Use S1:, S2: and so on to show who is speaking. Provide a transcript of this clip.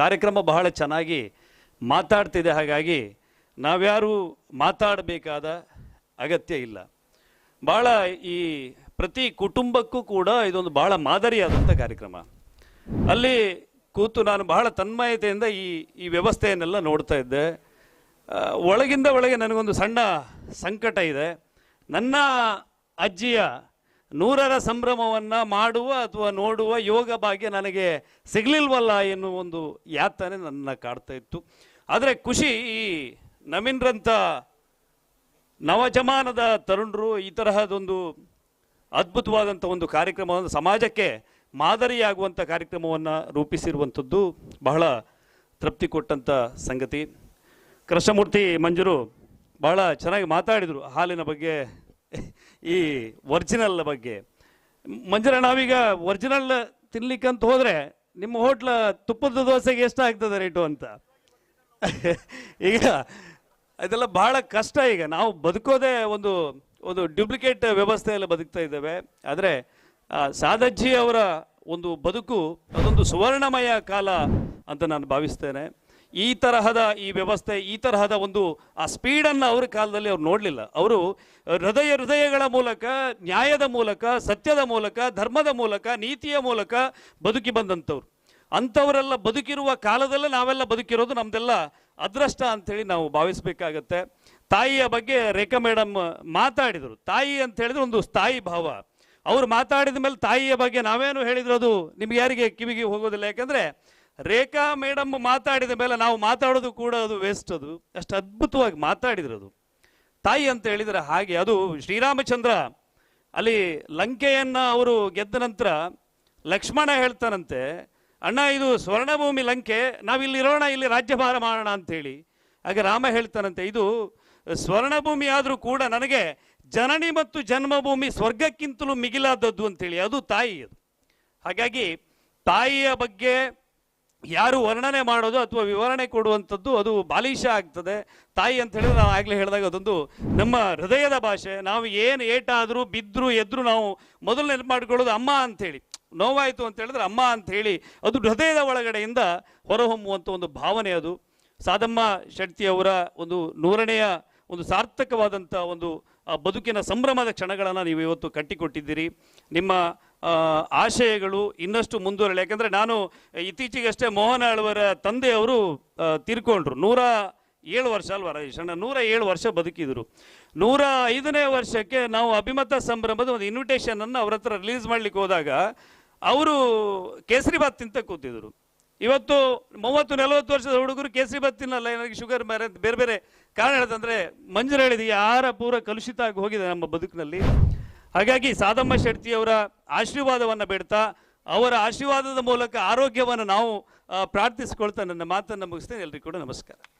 S1: ಕಾರ್ಯಕ್ರಮ ಬಹಳ ಚೆನ್ನಾಗಿ ಮಾತಾಡ್ತಿದೆ. ಹಾಗಾಗಿ ನಾವ್ಯಾರು ಮಾತಾಡಬೇಕಾದ ಅಗತ್ಯ ಇಲ್ಲ. ಭಾಳ ಈ ಪ್ರತಿ ಕುಟುಂಬಕ್ಕೂ ಕೂಡ ಇದೊಂದು ಬಹಳ ಮಾದರಿಯಾದಂಥ ಕಾರ್ಯಕ್ರಮ. ಅಲ್ಲಿ ಕೂತು ನಾನು ಬಹಳ ತನ್ಮಯತೆಯಿಂದ ಈ ಈ ವ್ಯವಸ್ಥೆಯನ್ನೆಲ್ಲ ನೋಡ್ತಾ ಇದ್ದೆ. ಒಳಗಿಂದ ಒಳಗೆ ನನಗೊಂದು ಸಣ್ಣ ಸಂಕಟ ಇದೆ. ನನ್ನ ಅಜ್ಜಿಯ ನೂರರ ಸಂಭ್ರಮವನ್ನು ಮಾಡುವ ಅಥವಾ ನೋಡುವ ಯೋಗ ಭಾಗ್ಯ ನನಗೆ ಸಿಗಲಿಲ್ವಲ್ಲ ಎನ್ನುವ ಒಂದು ಯಾತನೆ ನನ್ನ ಕಾಡ್ತಾ ಇತ್ತು. ಆದರೆ ಖುಷಿ ಈ ನವೀನ್ರಂಥ ನವಜಮಾನದ ತರುಣರು ಈ ತರಹದೊಂದು ಅದ್ಭುತವಾದಂಥ ಒಂದು ಕಾರ್ಯಕ್ರಮವನ್ನು ಸಮಾಜಕ್ಕೆ ಮಾದರಿಯಾಗುವಂಥ ಕಾರ್ಯಕ್ರಮವನ್ನು ರೂಪಿಸಿರುವಂಥದ್ದು ಬಹಳ ತೃಪ್ತಿ ಕೊಟ್ಟಂಥ ಸಂಗತಿ. ಕೃಷ್ಣಮೂರ್ತಿ ಮಂಜರು ಬಹಳ ಚೆನ್ನಾಗಿ ಮಾತಾಡಿದರು ಹಾಲಿನ ಬಗ್ಗೆ. ಈ ಒರಿಜಿನಲ್ ಬಗ್ಗೆ. ಮಂಜರ ನಾವೀಗ ಒರಿಜಿನಲ್ ತಿನ್ಲಿಕ್ಕಂತ ಹೋದರೆ ನಿಮ್ಮ ಹೋಟ್ಲ ತುಪ್ಪದ ದೋಸೆಗೆ ಎಷ್ಟಾಗ್ತದೆ ರೇಟು ಅಂತ? ಈಗ ಅದೆಲ್ಲ ಬಹಳ ಕಷ್ಟ ಈಗ. ನಾವು ಬದುಕೋದೇ ಒಂದು ಒಂದು ಡ್ಯೂಪ್ಲಿಕೇಟ್ ವ್ಯವಸ್ಥೆಯಲ್ಲಿ ಬದುಕ್ತಾ ಇದ್ದೇವೆ. ಆದರೆ ಸಾದಜ್ಜಿ ಅವರ ಒಂದು ಬದುಕು ಅದೊಂದು ಸುವರ್ಣಮಯ ಕಾಲ ಅಂತ ನಾನು ಭಾವಿಸ್ತೇನೆ. ಈ ತರಹದ ಈ ವ್ಯವಸ್ಥೆ, ಈ ತರಹದ ಒಂದು ಆ ಸ್ಪೀಡನ್ನು ಅವ್ರ ಕಾಲದಲ್ಲಿ ಅವ್ರು ನೋಡಲಿಲ್ಲ. ಅವರು ಹೃದಯ, ಹೃದಯಗಳ ಮೂಲಕ, ನ್ಯಾಯದ ಮೂಲಕ, ಸತ್ಯದ ಮೂಲಕ, ಧರ್ಮದ ಮೂಲಕ, ನೀತಿಯ ಮೂಲಕ ಬದುಕಿ ಬಂದಂಥವ್ರು. ಅಂಥವರೆಲ್ಲ ಬದುಕಿರುವ ಕಾಲದಲ್ಲೇ ನಾವೆಲ್ಲ ಬದುಕಿರೋದು ನಮ್ದೆಲ್ಲ ಅದೃಷ್ಟ ಅಂಥೇಳಿ ನಾವು ಭಾವಿಸಬೇಕಾಗತ್ತೆ. ತಾಯಿಯ ಬಗ್ಗೆ ರೇಖಾ ಮೇಡಮ್ ಮಾತಾಡಿದರು. ತಾಯಿ ಅಂತ ಹೇಳಿದ್ರೆ ಒಂದು ಸ್ಥಾಯಿ ಭಾವ. ಅವ್ರು ಮಾತಾಡಿದ ಮೇಲೆ ತಾಯಿಯ ಬಗ್ಗೆ ನಾವೇನು ಹೇಳಿದ್ರು ಅದು ನಿಮ್ಗೆ ಯಾರಿಗೆ ಕಿವಿಗೆ ಹೋಗೋದಿಲ್ಲ. ಯಾಕಂದ್ರೆ ರೇಖಾ ಮೇಡಮ್ ಮಾತಾಡಿದ ಮೇಲೆ ನಾವು ಮಾತಾಡೋದು ಕೂಡ ಅದು ವೇಸ್ಟ್ ಅದು. ಅಷ್ಟು ಅದ್ಭುತವಾಗಿ ಮಾತಾಡಿದ್ರು ಅದು. ತಾಯಿ ಅಂತ ಹೇಳಿದರೆ ಹಾಗೆ. ಅದು ಶ್ರೀರಾಮಚಂದ್ರ, ಅಲ್ಲಿ ಲಂಕೆಯನ್ನ ಅವರು ಗೆದ್ದ ನಂತರ ಲಕ್ಷ್ಮಣ ಹೇಳ್ತಾನಂತೆ, ಅಣ್ಣ, ಇದು ಸ್ವರ್ಣಭೂಮಿ ಲಂಕೆ ನಾವಿಲ್ಲಿ ಇರೋಣ ಇಲ್ಲಿ ರಾಜ್ಯಭಾರ ಮಾಡೋಣ ಅಂತೇಳಿ ಹಾಗೆ ರಾಮ ಹೇಳ್ತಾನಂತೆ, ಇದು ಸ್ವರ್ಣಭೂಮಿ ಆದರೂ ಕೂಡ ನನಗೆ ಜನನಿ ಮತ್ತು ಜನ್ಮಭೂಮಿ ಸ್ವರ್ಗಕ್ಕಿಂತಲೂ ಮಿಗಿಲಾದದ್ದು ಅಂತೇಳಿ ಅದು ತಾಯಿ ಅದು. ಹಾಗಾಗಿ ತಾಯಿಯ ಬಗ್ಗೆ ಯಾರು ವರ್ಣನೆ ಮಾಡೋದು ಅಥವಾ ವಿವರಣೆ ಕೊಡುವಂಥದ್ದು ಅದು ಬಾಲಿಶ ಆಗ್ತದೆ. ತಾಯಿ ಅಂತ ಹೇಳಿದ್ರೆ ನಾವು ಆಗಲೇ ಹೇಳಿದಾಗ ಅದೊಂದು ನಮ್ಮ ಹೃದಯದ ಭಾಷೆ. ನಾವು ಏನು ಏಟಾದರೂ ಬಿದ್ದರೂ ಎದ್ರು ನಾವು ಮೊದಲು ನೆನಪು ಮಾಡ್ಕೊಳ್ಳೋದು ಅಮ್ಮ ಅಂತೇಳಿ ನೋವಾಯಿತು ಅಂತ ಹೇಳಿದ್ರೆ ಅಮ್ಮ ಅಂತ ಹೇಳಿ. ಅದು ಹೃದಯದ ಒಳಗಡೆಯಿಂದ ಹೊರಹೊಮ್ಮುವಂಥ ಒಂದು ಭಾವನೆ ಅದು. ಸಾದಮ್ಮ ಶೆಟ್ಟಿಯವರ ಒಂದು ನೂರನೆಯ ಒಂದು ಸಾರ್ಥಕವಾದಂಥ ಒಂದು ಬದುಕಿನ ಸಂಭ್ರಮದ ಕ್ಷಣಗಳನ್ನು ನೀವು ಇವತ್ತು ಕಟ್ಟಿಕೊಟ್ಟಿದ್ದೀರಿ. ನಿಮ್ಮ ಆಶಯಗಳು ಇನ್ನಷ್ಟು ಮುಂದುವರಲಿ ಯಾಕಂದರೆ ನಾನು ಇತ್ತೀಚೆಗಷ್ಟೇ ಮೋಹನ ಆಳ್ವರ ತಂದೆಯವರು ತೀರ್ಕೊಂಡ್ರು. ನೂರ ಏಳು ವರ್ಷ ಅಲ್ವಾ ರಾಜೇಶ್ ಅಣ್ಣ ನೂರ ಏಳು ವರ್ಷ ಬದುಕಿದ್ರು. ನೂರ ಐದನೇ ವರ್ಷಕ್ಕೆ ನಾವು ಅಭಿಮತ ಸಂಭ್ರಮದ ಒಂದು ಇನ್ವಿಟೇಷನನ್ನು ಅವ್ರ ಹತ್ರ ರಿಲೀಸ್ ಮಾಡ್ಲಿಕ್ಕೆ ಹೋದಾಗ ಅವರು ಕೇಸರಿಬಾತ್ ತಿಂತ ಕೂತಿದ್ರು. ಇವತ್ತು ಮೂವತ್ತು, ನಲವತ್ತು ವರ್ಷದ ಹುಡುಗರು ಕೇಸರಿಬಾತ್ ತಿನ್ನಲ್ಲ ನನಗೆ ಶುಗರ್ ಬೇರೆ ಬೇರೆ ಬೇರೆ ಕಾರಣ ಹೇಳ್ದಂದ್ರೆ ಮಂಜರು ಹೇಳಿದ ಆಹಾರ ಪೂರ ಕಲುಷಿತ ಆಗಿ ಹೋಗಿದೆ ನಮ್ಮ ಬದುಕಿನಲ್ಲಿ. ಹಾಗಾಗಿ ಸಾದಮ್ಮ ಶೆಟ್ಟಿಯವರ ಆಶೀರ್ವಾದವನ್ನು ಬೇಡ್ತಾ, ಅವರ ಆಶೀರ್ವಾದದ ಮೂಲಕ ಆರೋಗ್ಯವನ್ನು ನಾವು ಪ್ರಾರ್ಥಿಸಿಕೊಳ್ತಾ ನನ್ನ ಮಾತನ್ನು ಮುಗಿಸ್ತೇನೆ. ಎಲ್ರಿಗೂ ಕೂಡ ನಮಸ್ಕಾರ.